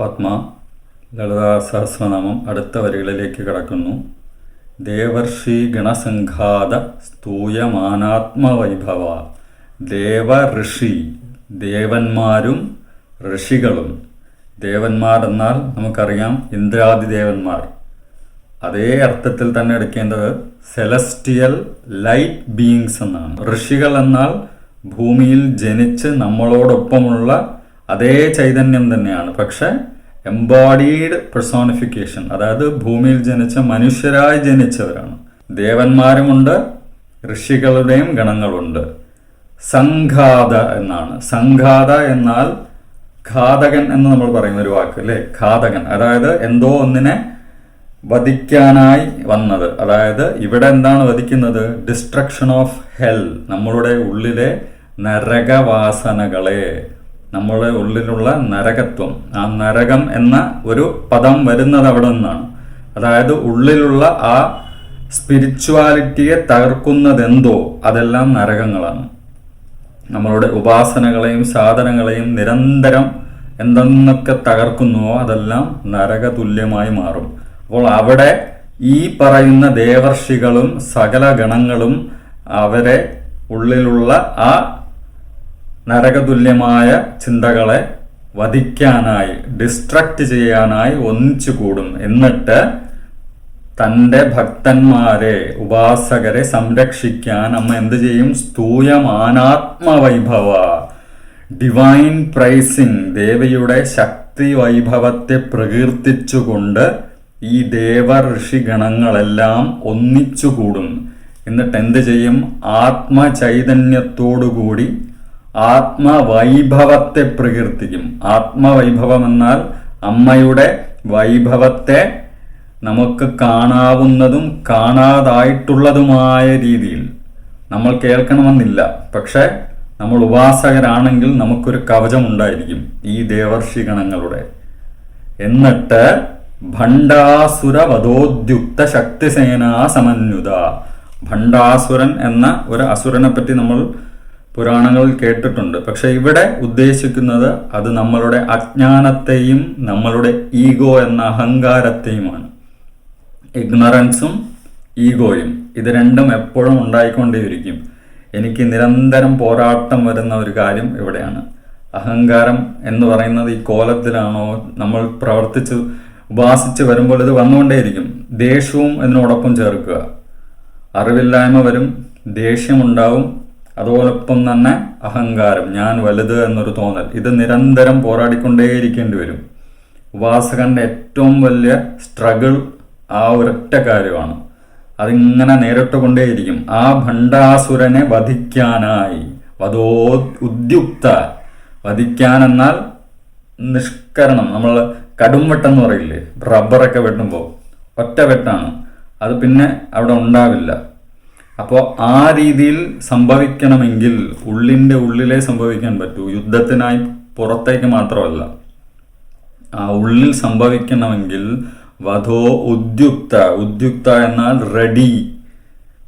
പത്മ ലളിതാ സഹസ്രനാമം അടുത്ത വരികളിലേക്ക് കടക്കുന്നു. ദേവർഷി ഗണസംഘാത സ്തൂയമാനാത്മവൈഭവ. ദേവ ഋഷി ദേവന്മാരും ഋഷികളും. ദേവന്മാർ എന്നാൽ നമുക്കറിയാം ഇന്ദ്രാദി ദേവന്മാർ അതേ അർത്ഥത്തിൽ തന്നെ എടുക്കേണ്ടത് സെലസ്റ്റിയൽ ലൈറ്റ് ബീയിങ്സ് എന്നാണ്. ഋഷികൾ എന്നാൽ ഭൂമിയിൽ ജനിച്ച് നമ്മളോടൊപ്പമുള്ള അതേ ചൈതന്യം തന്നെയാണ്. പക്ഷെ എംബോഡീഡ് പെർസോണിഫിക്കേഷൻ അതായത് ഭൂമിയിൽ ജനിച്ച മനുഷ്യരായി ജനിച്ചവരാണ്. ദേവന്മാരുമുണ്ട് ഋഷികളുടെയും ഗണങ്ങളുണ്ട്. സംഘാത എന്നാണ്. സംഘാത എന്നാൽ ഘാതകൻ എന്ന് നമ്മൾ പറയുന്ന ഒരു വാക്ക് അല്ലേ? ഘാതകൻ. അതായത് എന്തോ ഒന്നിനെ വധിക്കാനായി വന്നത്. അതായത് ഇവിടെ എന്താണ് വധിക്കുന്നത്? ഡിസ്ട്രക്ഷൻ ഓഫ് ഹെൽ നമ്മളുടെ ഉള്ളിലെ നരകവാസനകളെ. നമ്മുടെ ഉള്ളിലുള്ള നരകത്വം. ആ നരകം എന്ന ഒരു പദം വരുന്നത് അവിടെ നിന്നാണ്. അതായത് ഉള്ളിലുള്ള ആ സ്പിരിച്വാലിറ്റിയെ തകർക്കുന്നതെന്തോ അതെല്ലാം നരകങ്ങളാണ്. നമ്മളുടെ ഉപാസനകളെയും സാധനങ്ങളെയും നിരന്തരം എന്തെന്നൊക്കെ തകർക്കുന്നുവോ അതെല്ലാം നരകതുല്യമായി മാറും. അപ്പോൾ അവിടെ ഈ പറയുന്ന ദേവർഷികളും സകല ഗണങ്ങളും അവരെ ഉള്ളിലുള്ള ആ നരകതുല്യമായ ചിന്തകളെ വധിക്കാനായി ഡിസ്ട്രക്ട് ചെയ്യാനായി ഒന്നിച്ചു കൂടും. എന്നിട്ട് തന്റെ ഭക്തന്മാരെ ഉപാസകരെ സംരക്ഷിക്കാൻ അമ്മ എന്ത് ചെയ്യും? സ്തൂയമാനാത്മവൈഭവ. ഡിവൈൻ പ്രൈസിംഗ് ദേവിയുടെ ശക്തി വൈഭവത്തെ പ്രകീർത്തിച്ചുകൊണ്ട് ഈ ദേവ ഋഷിഗണങ്ങളെല്ലാം ഒന്നിച്ചുകൂടും എന്നിട്ട് എന്ത് ചെയ്യും? ആത്മചൈതന്യത്തോടുകൂടി ആത്മവൈഭവത്തെ പ്രകീർത്തിക്കും. ആത്മവൈഭവം എന്നാൽ അമ്മയുടെ വൈഭവത്തെ നമുക്ക് കാണാവുന്നതും കാണാതായിട്ടുള്ളതുമായ രീതിയിൽ. നമ്മൾ കേൾക്കണമെന്നില്ല. പക്ഷെ നമ്മൾ ഉപാസകരാണെങ്കിൽ നമുക്കൊരു കവചം ഉണ്ടായിരിക്കും ഈ ദേവർഷി ഗണങ്ങളുടെ എന്നിട്ട് ഭണ്ഡാസുര വധോദ്യുക്ത ശക്തിസേനാ സമന്യുത ഭണ്ഡാസുരൻ എന്ന ഒരു അസുരനെ പറ്റി നമ്മൾ പുരാണങ്ങളിൽ കേട്ടിട്ടുണ്ട്. പക്ഷെ ഇവിടെ ഉദ്ദേശിക്കുന്നത് അത് നമ്മളുടെ അജ്ഞാനത്തെയും നമ്മളുടെ ഈഗോ എന്ന അഹങ്കാരത്തെയുമാണ്. ഇഗ്നറൻസും ഈഗോയും ഇത് രണ്ടും എപ്പോഴും ഉണ്ടായിക്കൊണ്ടേയിരിക്കും. എനിക്ക് നിരന്തരം പോരാട്ടം വരുന്ന ഒരു കാര്യം ഇവിടെയാണ്. അഹങ്കാരം എന്ന് പറയുന്നത് ഈ കോലത്തിലാണോ നമ്മൾ പ്രവർത്തിച്ച് ഉപാസിച്ച് വരുമ്പോൾ ഇത് വന്നുകൊണ്ടേയിരിക്കും. ദേഷ്യവും ഇതിനോടൊപ്പം ചേർക്കുക. അറിവില്ലായ്മ വരും ദേഷ്യമുണ്ടാവും അതോടൊപ്പം തന്നെ അഹങ്കാരം ഞാൻ വലുത് എന്നൊരു തോന്നൽ. ഇത് നിരന്തരം പോരാടിക്കൊണ്ടേയിരിക്കേണ്ടി വരും ഉപാസകന്റെ ഏറ്റവും വലിയ സ്ട്രഗിൾ ആ ഒരൊറ്റ കാര്യമാണ്. അതിങ്ങനെ നേരിട്ടുകൊണ്ടേയിരിക്കും. ആ ഭണ്ഡാസുരനെ വധിക്കാനായി. വധോ ഉദ്യുക്ത. വധിക്കാൻ എന്നാൽ നിഷ്കരണം. നമ്മൾ കടും വെട്ടെന്ന് പറയില്ലേ? റബ്ബറൊക്കെ വെട്ടുമ്പോൾ ഒറ്റ വെട്ടാണ്. അത് പിന്നെ അവിടെ ഉണ്ടാവില്ല. അപ്പോൾ ആ രീതിയിൽ സംഭവിക്കണമെങ്കിൽ ഉള്ളിന്റെ ഉള്ളിലേ സംഭവിക്കാൻ പറ്റൂ. യുദ്ധത്തിനായി പുറത്തേക്ക് മാത്രമല്ല. ആ ഉള്ളിൽ സംഭവിക്കണമെങ്കിൽ വധോ ഉദ്യുക്ത ഉദ്യുക്ത എന്നാൽ റെഡി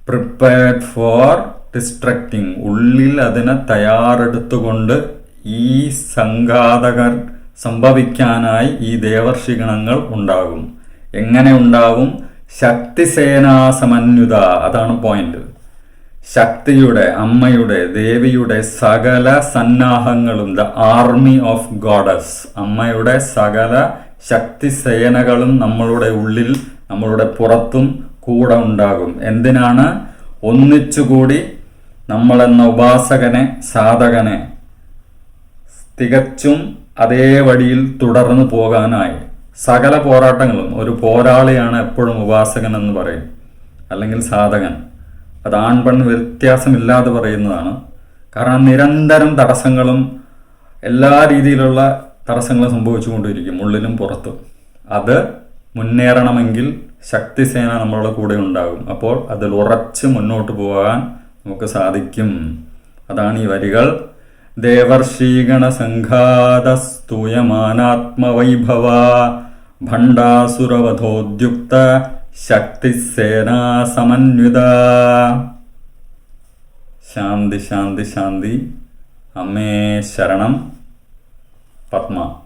പ്രിപ്പയർഡ് ഫോർ ഡിസ്ട്രക്റ്റിംഗ് ഉള്ളിൽ അതിനെ തയ്യാറെടുത്തുകൊണ്ട് ഈ സംഘാതകർ സംഭവിക്കാനായി ഈ ദേവർഷി ഗണങ്ങൾ ഉണ്ടാകും. എങ്ങനെ ഉണ്ടാവും ശക്തിസേനാ സമന്വിത അതാണ് പോയിന്റ് ശക്തിയുടെ അമ്മയുടെ ദേവിയുടെ സകല സന്നാഹങ്ങളും ദ ആർമി ഓഫ് ഗോഡസ് അമ്മയുടെ സകല ശക്തിസേനകളും നമ്മളുടെ ഉള്ളിൽ നമ്മളുടെ പുറത്തും കൂടെ ഉണ്ടാകും. എന്തിനാണ്? ഒന്നിച്ചുകൂടി നമ്മളെന്ന ഉപാസകനെ സാധകനെ തികച്ചും അതേ വഴിയിൽ തുടർന്നു പോകാനായി. സകല പോരാട്ടങ്ങളും ഒരു പോരാളിയാണ് എപ്പോഴും ഉപാസകൻ എന്ന് പറയും അല്ലെങ്കിൽ സാധകൻ. അത് ആൺപെൺ വ്യത്യാസമില്ലാതെ പറയുന്നതാണ്. കാരണം നിരന്തരം തടസ്സങ്ങളും എല്ലാ രീതിയിലുള്ള തടസ്സങ്ങളും സംഭവിച്ചുകൊണ്ടിരിക്കും ഉള്ളിലും പുറത്തും. അത് മുന്നേറണമെങ്കിൽ ശക്തിസേന നമ്മളുടെ കൂടെ ഉണ്ടാകും. അപ്പോൾ അതിൽ ഉറച്ച് മുന്നോട്ട് പോകാൻ നമുക്ക് സാധിക്കും. അതാണ് ഈ വരികൾ. ദേവർഷീഗണ സംഘാതസ്തൂയമാനാത്മവൈഭവ ഭണ്ഡാസുരവധോദ്യുക്ത ശക്തിസേനാസമന്വിത. ശാന്തി ശാന്തി ശാന്തി. അമ്മേ ശരണം. പത്മ.